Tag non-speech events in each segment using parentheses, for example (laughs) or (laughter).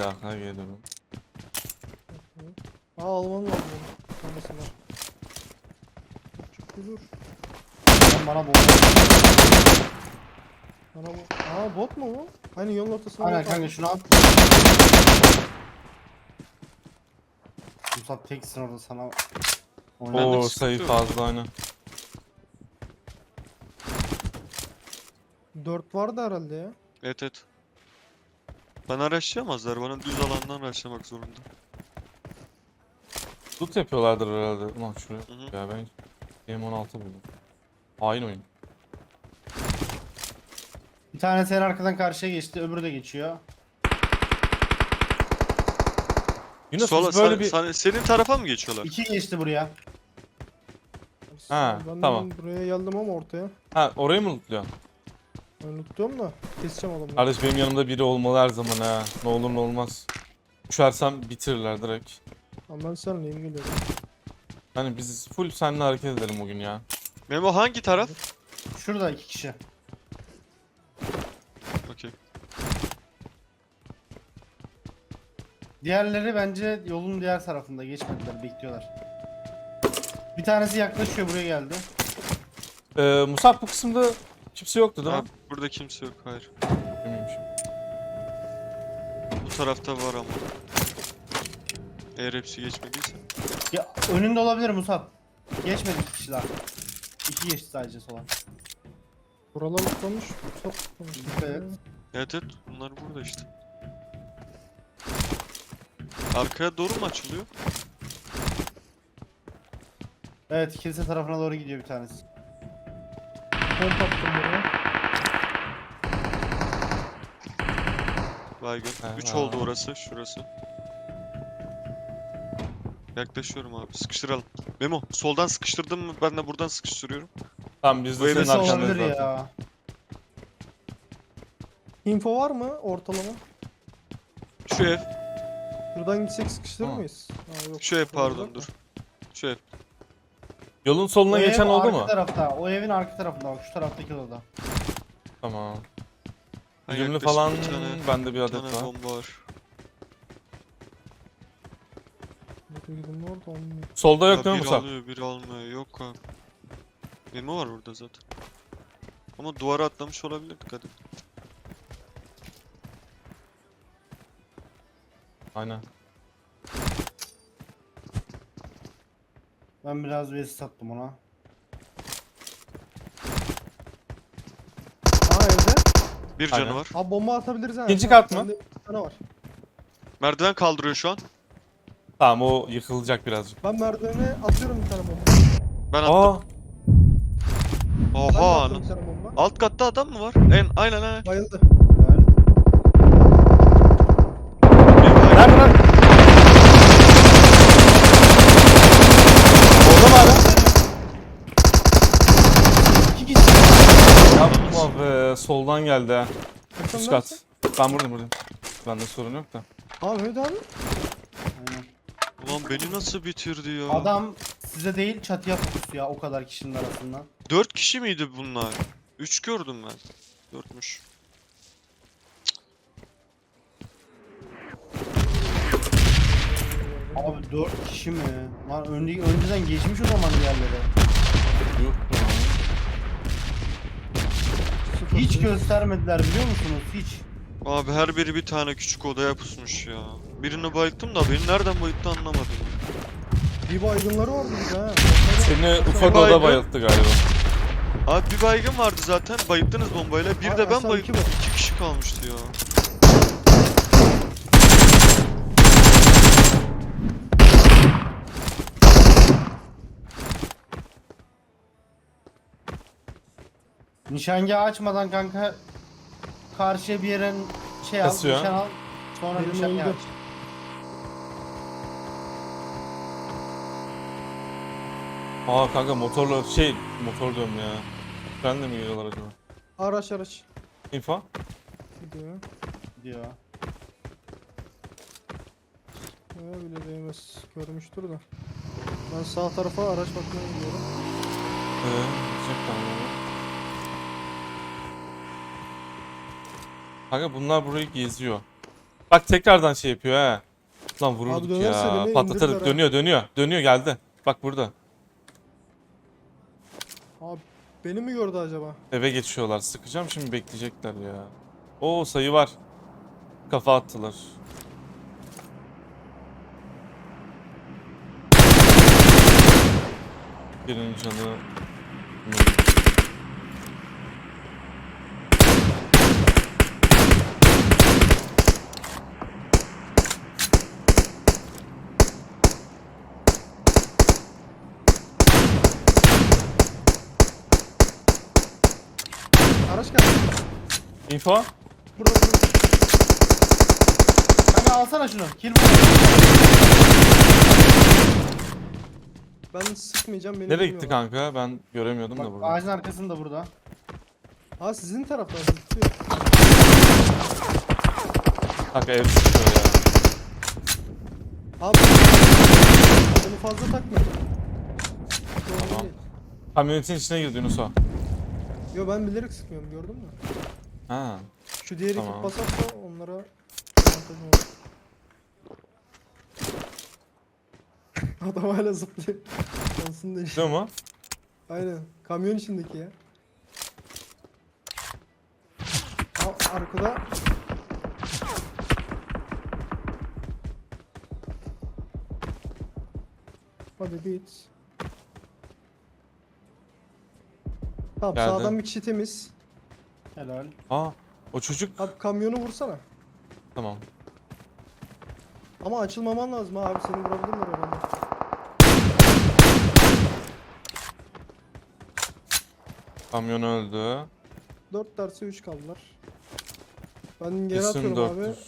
Bir dakika geliyorum. Aa alman lazım var. Çık bir dur. Sen bana bol. Bana bu. Aa bot mu bu? Hani yolun ortasında Aynen bot kanka şunu al. Musab teksin orada sana. Bende Oo sayı fazla aynen. 4 vardı herhalde ya. Evet evet. Bana araçlayamazlar. Bana düz alandan araçlamak zorunda. Loot yapıyorlardır herhalde. Ulan şuraya. Hı hı. Ya ben Game 16 buldum. Hain oyun. Bir tane sen arkadan karşıya geçti, öbürü de geçiyor. Yunus Sola, biz böyle sen- bir... sen- senin tarafa mı geçiyorlar? İki geçti buraya. Ha, ben de tamam. buraya geldim ama ortaya. Ha orayı mı lootluyorsun? Lootluyorum da keseceğim adamları. Kardeş benim yanımda biri olmalı her zaman ha. Ne olur ne olmaz. Uçarsam bitirirler direkt. Ama ben seninleyim geliyorum. Hani biz full seninle hareket edelim bugün ya. Memo hangi taraf? Şurada iki kişi. Okey. Diğerleri bence yolun diğer tarafında geçmediler, bekliyorlar. Bir tanesi yaklaşıyor buraya geldi. Ee, Musab bu kısımda kimse yoktu değil mi? burada kimse yok. Hayır. Bilmiyorum. Bu tarafta var ama. Eğer hepsi geçmediyse. Ya önünde olabilir Musab. Geçmedi iki kişi daha. İki geçti sadece sola. Buralar lootlamış. Çok. Evet. Evet evet. Bunlar burada işte. Arkaya doğru mu açılıyor? Evet kilise tarafına doğru gidiyor bir tanesi. Pomp attım buraya. Baygın. Ha, 3 ha. oldu orası. Şurası. Yaklaşıyorum abi. Sıkıştıralım. Memo soldan sıkıştırdın mı? Ben de buradan sıkıştırıyorum. Tamam biz Bu de senin Kilise arkandayız olabilir zaten. ya. Info var mı ortalama? Şu ev. Şuradan gitsek sıkıştırır Tamam. mıyız? Ha, yok. Şu ev pardon dur. Şu ev. Yolun soluna O ev geçen oldu arka mu? tarafta. O evin arka tarafında bak şu taraftaki odada. Tamam. Yaklaşık falan bir tane, bende bir adet var. bomba var. Olmuyor. Solda yok değil mi biri Musab? alıyor biri almıyor. Yok abi. Memo var orada zaten. Ama duvara atlamış olabilir dikkat et. Aynen. Ben biraz vesi sattım ona. Aa evde. Bir Aynen. canı var. Abi bomba atabiliriz ha. İkinci kat mı? Bende bir tane var. Merdiven kaldırıyor şu an. Tamam o yıkılacak birazcık. Ben merdivene atıyorum bir tane bomba. Ben attım. Aa Ben de Oha. attım lan. bir tane bomba. Alt katta adam mı var? En aynen aynen. Bayıldı. Yani nerede lan? Orada mı abi? iki kişi. Yapma be soldan geldi ha. Üst kat. Ben buradayım buradayım. Bende sorun yok da. Abi Mehmet abi. Aynen. Ulan beni nasıl bitirdi ya? Adam size değil çatıya fokus ya o kadar kişinin arasından. 4 kişi miydi bunlar? 3 gördüm ben. 4'müş. Abi 4 kişi mi? Lan önde, önceden geçmiş o zaman diğerleri. Yok ya. Sıfır Hiç göstermediler biliyor musunuz? Hiç. Abi her biri bir tane küçük odaya pusmuş ya. Birini bayılttım da beni nereden bayılttı anlamadım. Bir baygınları vardı ha. Seni ufak Baygın. oda bayılttı galiba. Abi bir baygın vardı zaten bayılttınız bombayla. Bir de ben bayılttım. iki var. 2 kişi kalmıştı ya. Nişangahı açmadan kanka karşıya bir yere şey al, Kasıyor. nişan al. Sonra Benim nişangahı aç. Aa kanka motorla şey motor diyorum ya. Ben de mi geliyorlar acaba? Araç araç. İnfo? Gidiyor. diyor. Ya bile değmez. Görmüştür de. Ben sağ tarafa araç bakmaya gidiyorum. Ee, gidecek tamam. Kanka bunlar burayı geziyor. Bak tekrardan şey yapıyor ha. Lan vururduk dönerse ya. beni Patlatırdık. ha. Dönüyor dönüyor. Dönüyor geldi. Bak burada. Abi beni mi gördü acaba? Eve geçiyorlar. Sıkacağım şimdi bekleyecekler ya. Oo sayı var. Kafa attılar. Birinin canı... Araç geldi. Info? Burada burada. Kanka alsana şunu. Kill bu. Ben sıkmayacağım beni Nereye gitti bilmiyorlar. kanka? Ben göremiyordum da Bak burada. ağacın arkasında burada. Ha sizin taraftan zıplıyor. Kanka ev sıkıyor ya. Abi bunu fazla takma. Sorun Tamam. değil. Kamyonetin içine girdi Yunus o. Yo ben bilerek sıkmıyorum gördün mü? Ha. Şu diğer Tamam. ekip basarsa onlara avantajım olur. (laughs) Adam hala zıplıyor. Şansın değil. Gidiyor mu? Aynen. Kamyon içindeki ya. Aa, arkada Hadi bit. Tamam Geldi. sağdan bir kişi temiz. Helal. Aa. O çocuk. Abi kamyonu vursana. Tamam. Ama açılmaman lazım ha abi seni vurabilirler oradan. Kamyon öldü. 4 derse 3 kaldılar. Ben geri Kesin atıyorum abi. dörttür.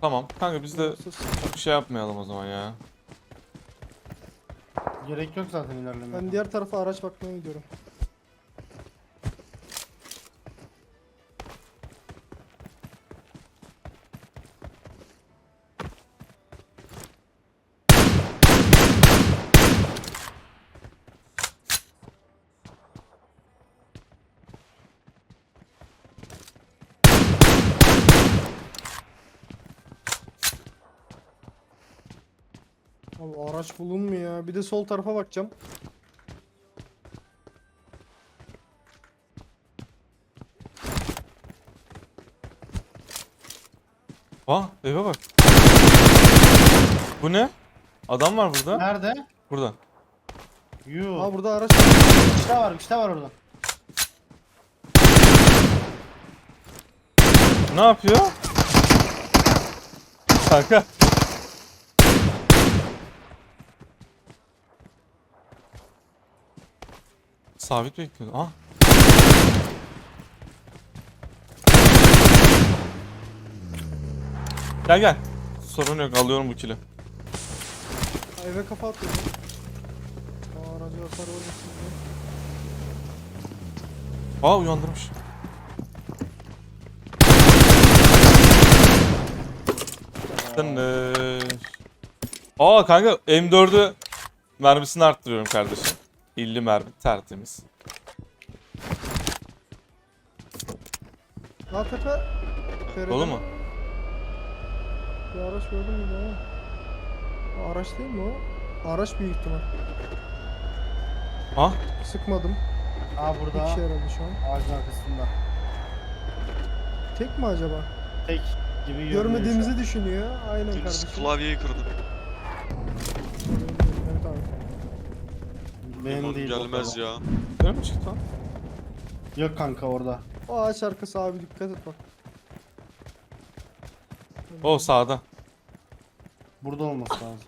Tamam. Kanka biz de çok şey yapmayalım o zaman ya. Gerek yok zaten ilerlemeye. Ben diğer tarafa araç bakmaya gidiyorum. Abi araç bulunmuyor ya. Bir de sol tarafa bakacağım. Aa eve bak. Bu ne? Adam var burada. Nerede? Burada. Yuh. Aa burada araç Bir daha var, bir var orada. Ne yapıyor? Kanka. Sabit bekliyor. Ah. Gel gel. Sorun yok alıyorum bu kili. Aa, eve kafa atıyorum. Aa aracı hasar olmasın diye. Aa uyandırmış. Dındır. Aa kanka M4'ü mermisini arttırıyorum kardeşim. 50 mermi tertemiz. Daha tepe. Feride. Dolu mu? Bir araç gördüm mü ama? Aa, Araç değil mi o? Araç büyük ihtimal. Ah Sıkmadım. Aa Bir burada. kişi herhalde şu an. Ağacın arkasında. Tek mi acaba? Tek gibi görünüyor Görmediğimizi düşünüyor. Aynen Yunus kardeşim. klavyeyi kırdı. Benim değil. gelmez ya. Öyle mi çıktı lan? Yok kanka orada. O ağaç arkası abi dikkat et bak. O sağda. Burada olması lazım.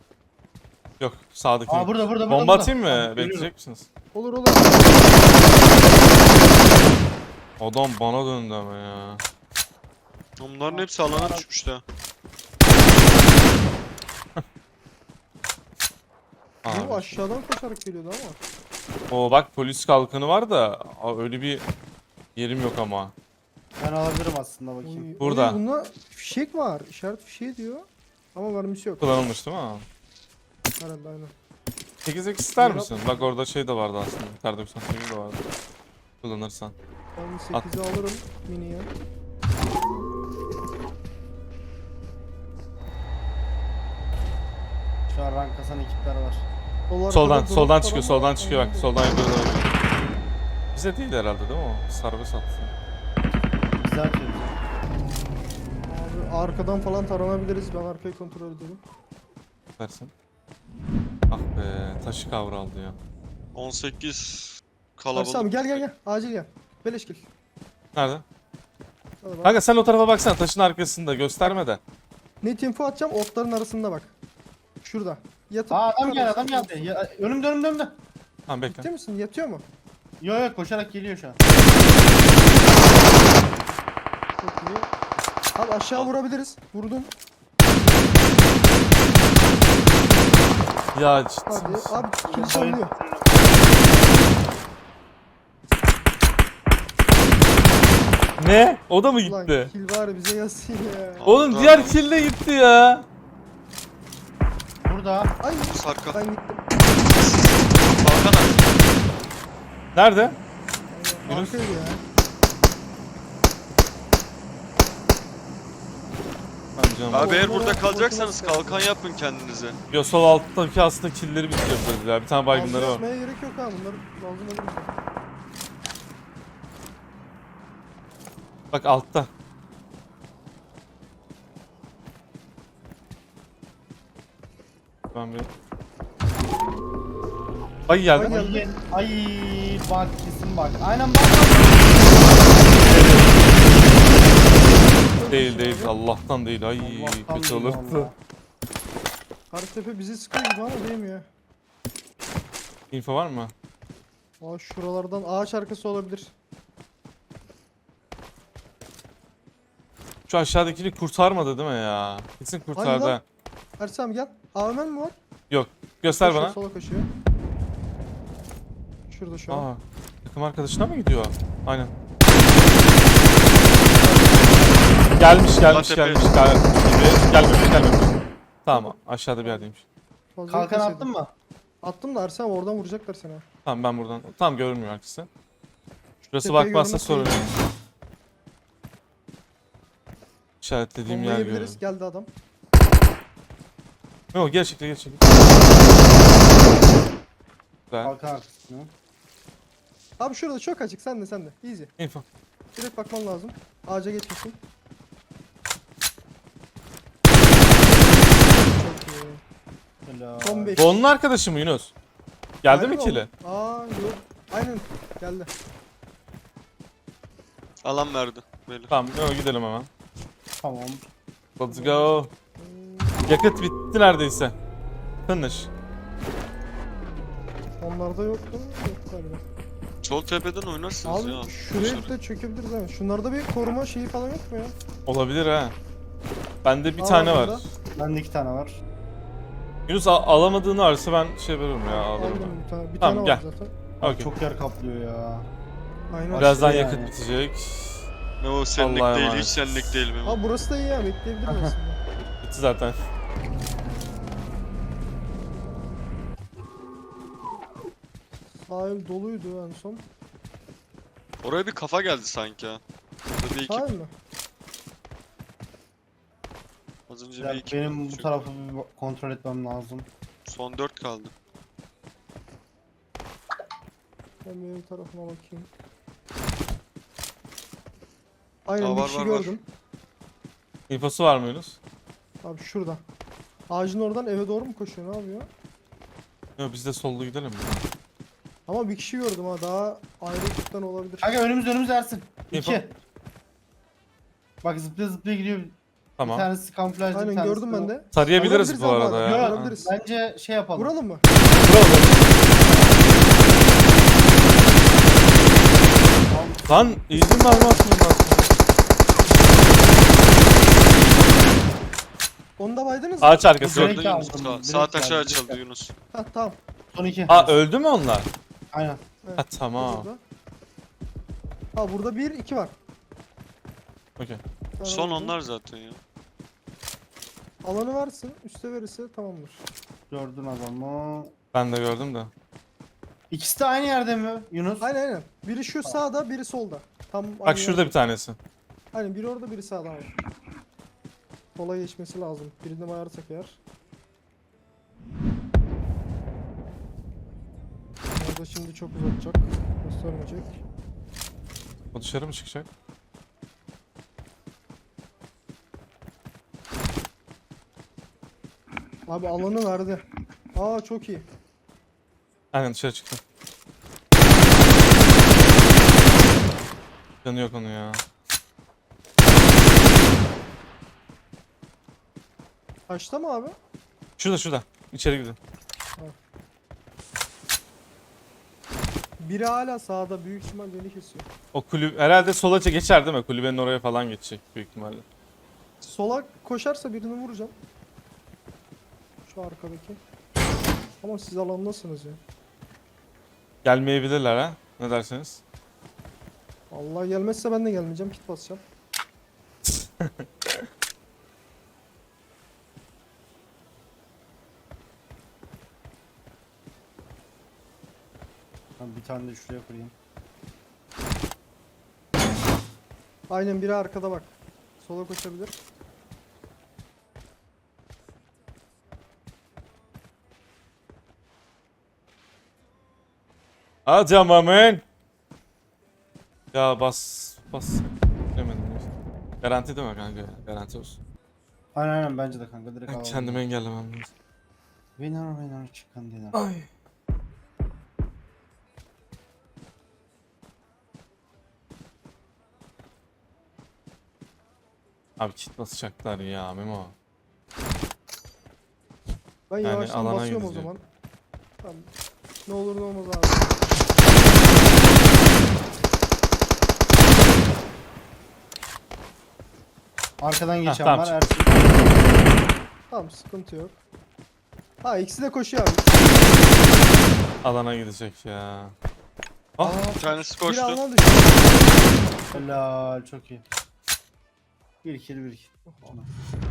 Yok sağdaki. Aa burada burada burada. Bomba burada. atayım mı? Tamam, Bekleyecek görüyorum. misiniz? Olur olur. Adam bana döndü ama ya. Onların hepsi alana düşmüş de. Abi. Aşağıdan koşarak geliyordu ama. Oo bak polis kalkanı var da öyle bir yerim yok ama. Ben alabilirim aslında bakayım. Oy, Burada. oy, Bunda fişek var. İşaret fişeği diyor. Ama vermiş yok. Kullanılmış değil mi? abi? Herhalde aynen. 8x ister misin? Bak orada şey de vardı aslında. Kar 98 de vardı. Kullanırsan. Ben 8'i alırım miniye. Şu an rank kasan ekipler var. Arkada Soldan, soldan çıkıyor, soldan çıkıyor bak. Soldan doğru gidiyor. Bize değil herhalde değil mi o? Serbest attı. Bize. Abi arkadan falan taranabiliriz. Ben arkayı kontrol ederim. Versin. Ah be, taşı kavraldı ya. 18 Arslan abi kalabalık. gel gel gel. Acil gel. Beleş gel. Nerede? Hadi bak. Kanka sen o tarafa baksana taşın arkasında gösterme de. Net info atacağım. Otların arasında bak. Şurada. Yatıp Aa adam geldi adam geldi. Ya, önümde önümde önümde. Tamam bekle. Ciddi misin? Yatıyor mu? Yo yo koşarak geliyor şu an. Çok iyi. Abi aşağı vurabiliriz. Vurdum. Ya ciddi Hadi. misin? Abi Bayıl- çalınıyor. Ne? O da mı Ulan gitti? kill var bize yazsın ya. Oğlum diğer kill de gitti ya. Burada. Ay Sarka. ben gittim. Balkan abi. Nerede? Yunus. Arkaydı ya. Ben canım. Abi eğer burada kalacaksanız kalkan yapın kendinize. Yo sol alttaki aslında killleri bitiriyoruz ya. Bir tane baygınları var. yapmaya gerek yok ha bunlar lazım olur. Bak altta. Ben bir... Ay geldi. Ay geldi. Ay, ay bak kesin bak. Aynen bak. Değil değil Allah'tan değil. Ay Allah'tan kötü değil olurdu. Kartepe bizi sıkıyor gibi ama değil mi ya? Info var mı? Aa şuralardan ağaç arkası olabilir. Şu aşağıdakini kurtarmadı değil mi ya? Kesin kurtardı. lan? Ersem gel. AVM mi var? Göster Koşuyor, bana. Sola koşuyor. Şurada şu an. Aa, takım arkadaşına mı gidiyor? Aynen. Gelmiş gelmiş Tepe. gelmiş. Gel gibi. Gelmemiş gelmemiş. Tamam aşağıda bir yerdeymiş. Fazla Kalkan gitmeseydin. attın mı? Attım da Ersem oradan vuracaklar seni. Tamam ben buradan. Tamam görünmüyor herkese. Şurası Tepeyi bakmazsa görmek sorun yok. İşaretlediğim yer görüyorum. Bombayabiliriz. Geldi adam. Yok geri çekil geri çekil. Güzel. Arkasına. Abi şurada çok açık. Sen de sen de. Easy. Info. Direkt bakman lazım. Ağaca geçmesin. Çok iyi. Helal. Son 5. Bu onun arkadaşı mı Yunus? Geldi mi kili? Aa yok. Aynen. Geldi. Alan verdi. Belli. Tamam yok, gidelim hemen. Tamam. Let's go. Yakıt bitti neredeyse. Finish. Onlarda yoktu. Yok galiba. Sol tepeden oynarsınız ya. Abi şuraya da çökebiliriz ha. Şunlarda bir koruma şeyi falan yok mu ya? Olabilir ha. Bende bir Aa, tane var. burada. Bende iki tane var. Yunus alamadığını varsa ben şey veririm ya alırım. Aldım bir tane. Bir Tamam, tane gel. var zaten. Okey. Çok yer kaplıyor ya. Aynen. Birazdan Aşırı yakıt yani. bitecek. Ne o senlik Allah'a değil, emanet. hiç senlik değil Memo. Abi burası da iyi ya. Bekleyebiliriz (laughs) aslında. Bitti zaten. Sahil doluydu en son. Oraya bir kafa geldi sanki ha. Burada bir ekip. Sahil mi? Az önce Ya bir ekip. benim bu tarafı bir kontrol etmem lazım. Son 4 kaldı. Ben bir ev tarafına bakayım. Aynen Aa, bir var, kişi var, var. gördüm. İnfosu var mı Yunus? Abi şurada. Ağacın oradan eve doğru mu koşuyor? Ne yapıyor? Yok biz de sollu gidelim mi? Ama bir kişi gördüm ha. Daha ayrı ekipten olabilir. Kanka önümüz önümüz Ersin. İki. Bak zıplaya zıplaya gidiyor. Bir Tamam. tanesi kamuflajlı bir Aynen tanesi gördüm ben de. Tarayabiliriz bu Alabiliriz arada abi, ya. alabiliriz. Bence şey yapalım. Vuralım mı? Lan izin verme aslında. Onu da baydınız mı? Ağaç arkası. Direkt Yunus. Sağ, direkt sağ taşa geldi, açıldı. Yunus. Ha tamam. Son iki. Aa öldü mü onlar? Aynen. Evet. Ha tamam. Burada. Ha burada bir, iki var. Okey. Ben Son aldım. onlar zaten ya. Alanı varsın, üste verirse tamamdır. Gördün adamı. Ben de gördüm de. İkisi de aynı yerde mi Yunus? Aynen aynen. Biri şu sağda, biri solda. Tam Bak aynı şurada yerde. bir tanesi. Aynen biri orada, biri sağda abi. Sola geçmesi lazım. Birini ayarsak eğer. Da şimdi çok uzatacak. Göstermeyecek. O dışarı mı çıkacak? Abi alanı verdi. Aa çok iyi. Aynen dışarı çıktı. Canı yok onu ya. Kaçta mı abi? Şurada şurada. İçeri gidin. Biri hala sağda büyük ihtimal beni kesiyor. O kulüp herhalde sola çe- geçer değil mi? Kulübenin oraya falan geçecek büyük ihtimalle. Sola koşarsa birini vuracağım. Şu arkadaki. Ama siz alandasınız ya. Gelmeyebilirler ha. Ne dersiniz? Allah gelmezse ben de gelmeyeceğim. Kit basacağım. (laughs) tane de şuraya kurayım. Aynen biri arkada bak. Sola koşabilir. Hadi amamın. Ya bas bas. Demedim. Garanti değil mi kanka? Garanti olsun. Aynen aynen bence de kanka direkt Ben alalım. kendimi engellemem lazım. Winner winner chicken dinner. Ay. Abi kit basacaklar ya Memo. Ben Yani yavaştan alana basıyorum o gidecek. zaman. Tamam. Ne olur ne olmaz abi. Arkadan geçen tamam, var. Ersin. Tamam sıkıntı yok. Ha ikisi de koşuyor abi. Alana gidecek ya. Ah. Bir tanesi koştu. düştü. Helal çok iyi. Bir kill bir kill.